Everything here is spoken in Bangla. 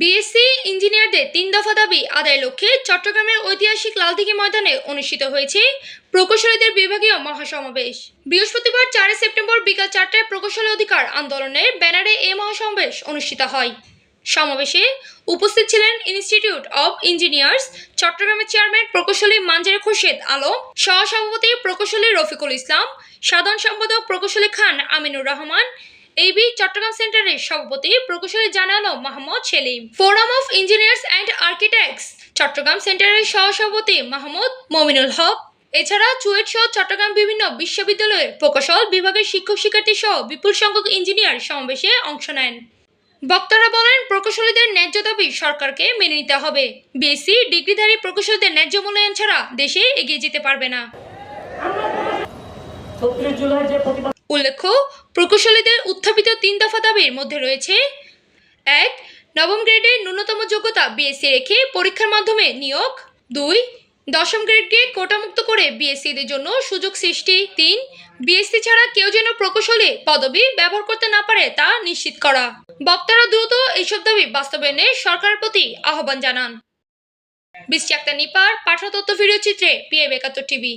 বিএসসি ইঞ্জিনিয়ারদের তিন দফা দাবি আদায়ের লক্ষ্যে চট্টগ্রামের ঐতিহাসিক লালদিঘি ময়দানে অনুষ্ঠিত হয়েছে প্রকৌশলীদের বিভাগীয় মহাসমাবেশ। বৃহস্পতিবার চারই সেপ্টেম্বর বিকাল চারটায় প্রকৌশলী অধিকার আন্দোলনের ব্যানারে এই মহাসমাবেশ অনুষ্ঠিত হয়। সমাবেশে উপস্থিত ছিলেন ইনস্টিটিউট অব ইঞ্জিনিয়ার্স, চট্টগ্রামের চেয়ারম্যান প্রকৌশলী মানজারে খুরশেদ আলম, সহসভাপতি প্রকৌশলী রফিকুল ইসলাম, সাধারণ সম্পাদক প্রকৌশলী খান আমিনুর রহমান এবি চট্টগ্রাম সেন্টারের সভাপতি প্রকৌশলী জানালো Mohammad Selim. Forum of Engineers and Architects Chattogram সেন্টারের সহসভাপতি মাহমুদ মমিনুল হক। এছাড়া চুয়েট সহ চট্টগ্রাম বিভিন্ন বিশ্ববিদ্যালয়ের প্রকৌশল বিভাগের শিক্ষক শিক্ষার্থী সহ বিপুল সংখ্যক ইঞ্জিনিয়ার সমাবেশে অংশ নেন। বক্তারা বলেন, প্রকৌশলীদের ন্যায্য দাবি সরকারকে মেনে নিতে হবে। বিএসসি ডিগ্রিধারী প্রকৌশলীদের ন্যায্য মূল্যায়ন ছাড়া দেশে এগিয়ে যেতে পারবে না। উল্লেখ্য, প্রকৌশলীদের উত্থাপিত তিন দফা দাবির মধ্যে রয়েছে, এক, নবম গ্রেডে ন্যূনতম যোগ্যতা বিএসসি রেখে পরীক্ষার মাধ্যমে নিয়োগ, দুই, দশম গ্রেডকে কোটামুক্ত করে বিএসসিদের জন্য সুযোগ সৃষ্টি, তিন বিএসসি ছাড়া কেউ যেন প্রকৌশলী পদবি ব্যবহার করতে না পারে তা নিশ্চিত করা। বক্তারা দ্রুত এইসব দাবি বাস্তবায়নে সরকারের প্রতি আহ্বান জানান। আক্তার নিপার পাঠতত্ত্ব ভিডিও চিত্রে পিএ একাত্তর টিভি